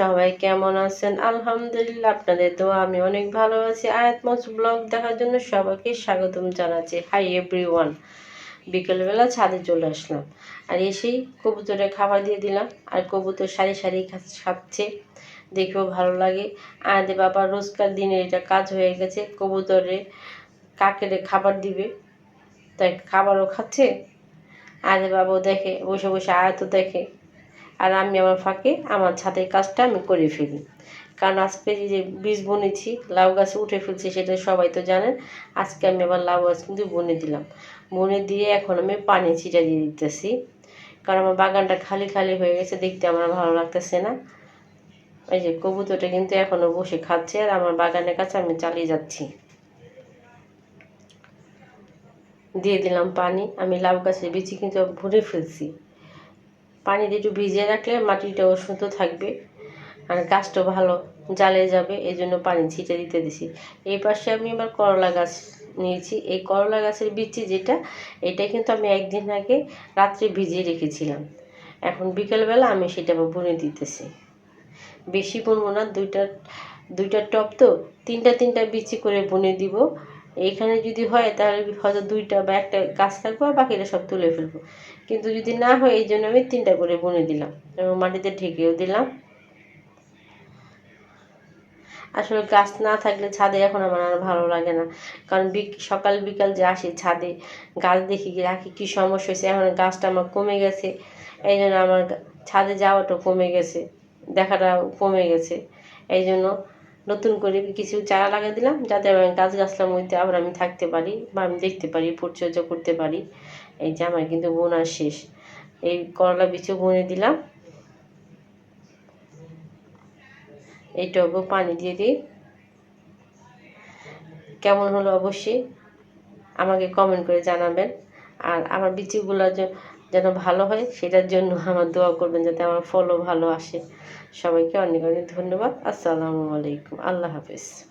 সবাই কেমন আছেন? আলহামদুলিল্লাহ আপনাদের তো আমি অনেক ভালো আছি। আয়াত ব্লগ দেখার জন্য সবাইকে স্বাগতম জানাচ্ছি। হাই এভরিওয়ান বিকেলবেলা ছাদে চলে আসলাম। আর এসেই কবুতরে খাবার দিয়ে দিলাম। আর কবুতর সারি সারি খাচ্ছে। দেখেও ভালো লাগে। আয়াদের বাবা রোজকার দিনে এটা কাজ হয়ে গেছে। কবুতরে কাকেরে খাবার দিবে। তাই খাবারও খাচ্ছে। আয়াদের বাবাও দেখে, বসে বসে আয়াতও দেখে। আর আমি আমার ফাঁকে আমার ছাদের কাজটা আমি করে ফেলি। কারণ আজকে যে বীজ বুনেছি, লাউ গাছে উঠে ফেলছি, সেটা সবাই তো জানেন। আজকে আমি আবার লাউ গাছ কিন্তু বুনে দিলাম। বুনে দিয়ে এখন আমি পানি ছিটা দিয়ে দিতেছি। কারণ আমার বাগানটা খালি খালি হয়ে গেছে, দেখতে আমার ভালো লাগতেছে না। এই যে কবুতরটা কিন্তু এখনও বসে খাচ্ছে, আর আমার বাগানের কাছে আমি চালিয়ে যাচ্ছি। দিয়ে দিলাম পানি। আমি লাউ গাছের বিচি কিন্তু ভরে ফেলছি। পানি দিয়ে একটু ভিজিয়ে রাখলে মাটিটাও সুন্দর থাকবে আর গাছটাও ভালো জ্বালে যাবে এই জন্য পানি ছিটে দিতে দিছি। এই পাশে আমি এবার করলা গাছ নিয়েছি। এই করলা গাছের বিচি যেটা, এটা কিন্তু আমি একদিন আগে রাত্রে ভিজিয়ে রেখেছিলাম। এখন বিকেলবেলা আমি সেটা আবার বুনে দিতেছি। বেশি বুনবো না, দুইটা দুইটা টপ তো, তিনটা তিনটা বিচি করে বুনে দিব। এইখানে যদি হয় তাহলে হয়তো দুইটা বা একটা গাছ রাখব আর বাকিটা সব তুলে ফেলব। কিন্তু যদি না হয় এই জন্য আমি তিনটা করে বুনে দিলাম এবং মাটিতে ঢেকেও দিলাম। আসলে গাছ না থাকলে ছাদে এখন আমার আর ভালো লাগে না। কারণ সকাল বিকাল যে আসি ছাদে, গাছ দেখি রাখি কী সমস্যা হয়েছে? এখন গাছটা আমার কমে গেছে। এই জন্য আমার ছাদে যাওয়াটা কমে গেছে। দেখাটা কমে গেছে। এই জন্য নতুন করে কিছু চারা লাগিয়ে দিলাম, যাতে গাছ গাছলার মধ্যে আবার আমি থাকতে পারি বা আমি দেখতে পারি, পরিচর্যা করতে পারি। এই যে আমার কিন্তু বোনা শেষ। এই করলা বিচু বুনে দিলাম। এই টবেও পানি দিয়ে দিই। কেমন হলো অবশ্যই আমাকে কমেন্ট করে জানাবেন। আর আমার বিচিগুলো যে- যেন ভালো হয়, সেটার জন্য আমার দোয়া করবেন যাতে আমার ফলও ভালো আসে। সবাইকে অনেক অনেক ধন্যবাদ। আসসালামু আলাইকুম। আল্লাহ হাফেজ।